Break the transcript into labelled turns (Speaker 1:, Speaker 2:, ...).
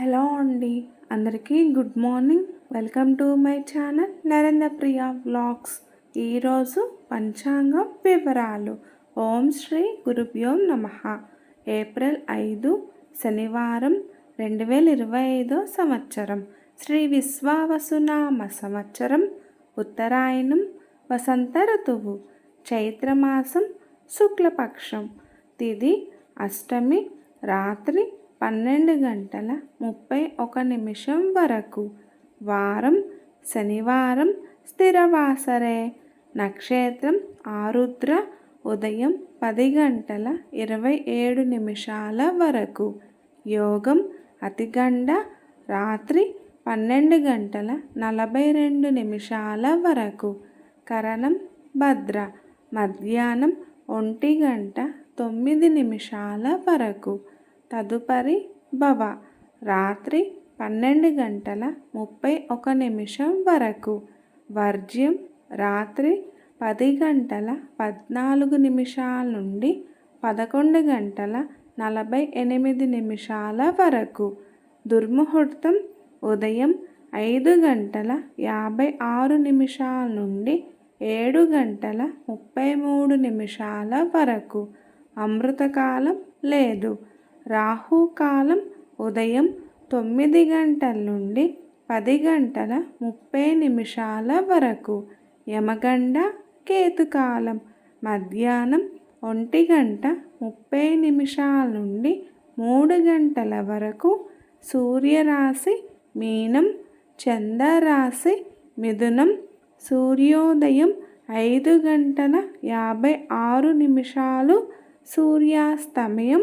Speaker 1: Hello అండి. అందరికీ good morning. Welcome to my channel Narendra Priya vlogs. ఈరోజు పంచాంగం వివరాలు. ఓం శ్రీ గురుభ్యోం నమ. ఏప్రిల్ ఐదు శనివారం రెండు వేల ఇరవై ఐదో సంవత్సరం. శ్రీ విశ్వావసునామ సంవత్సరం ఉత్తరాయణం వసంత ఋతువు చైత్రమాసం శుక్లపక్షం. తిది అష్టమి రాత్రి పన్నెండు గంటల ముప్పై ఒక నిమిషం వరకు. వారం శనివారం స్థిరవాసరే. నక్షత్రం ఆరుద్ర ఉదయం పది గంటల ఇరవై ఏడు నిమిషాల వరకు. యోగం అతిగండ రాత్రి పన్నెండు గంటల నలభై రెండు నిమిషాల వరకు. కరణం భద్ర. మధ్యాహ్నం ఒంటి గంట తొమ్మిది నిమిషాల వరకు. తదుపరి భవ. రాత్రి పన్నెండు గంటల ముప్పై ఒక నిమిషం వరకు. వర్జ్యం రాత్రి పది గంటల పద్నాలుగు నిమిషాల నుండి పదకొండు గంటల నలభై ఎనిమిది నిమిషాల వరకు. దుర్ముహూర్తం ఉదయం ఐదు గంటల యాభై ఆరు నిమిషాల నుండి ఏడు గంటల ముప్పై మూడు నిమిషాల వరకు. అమృతకాలం లేదు. రాహుకాలం ఉదయం తొమ్మిది గంటల నుండి పది గంటల ముప్పై నిమిషాల వరకు యమగండ కేతుకాలం మధ్యాహ్నం ఒంటి గంట ముప్పై నిమిషాల నుండి మూడు గంటల వరకు సూర్యరాశి మీనం చంద్రరాశి మిథునం సూర్యోదయం ఐదు గంటల యాభై ఆరు నిమిషాలు సూర్యాస్తమయం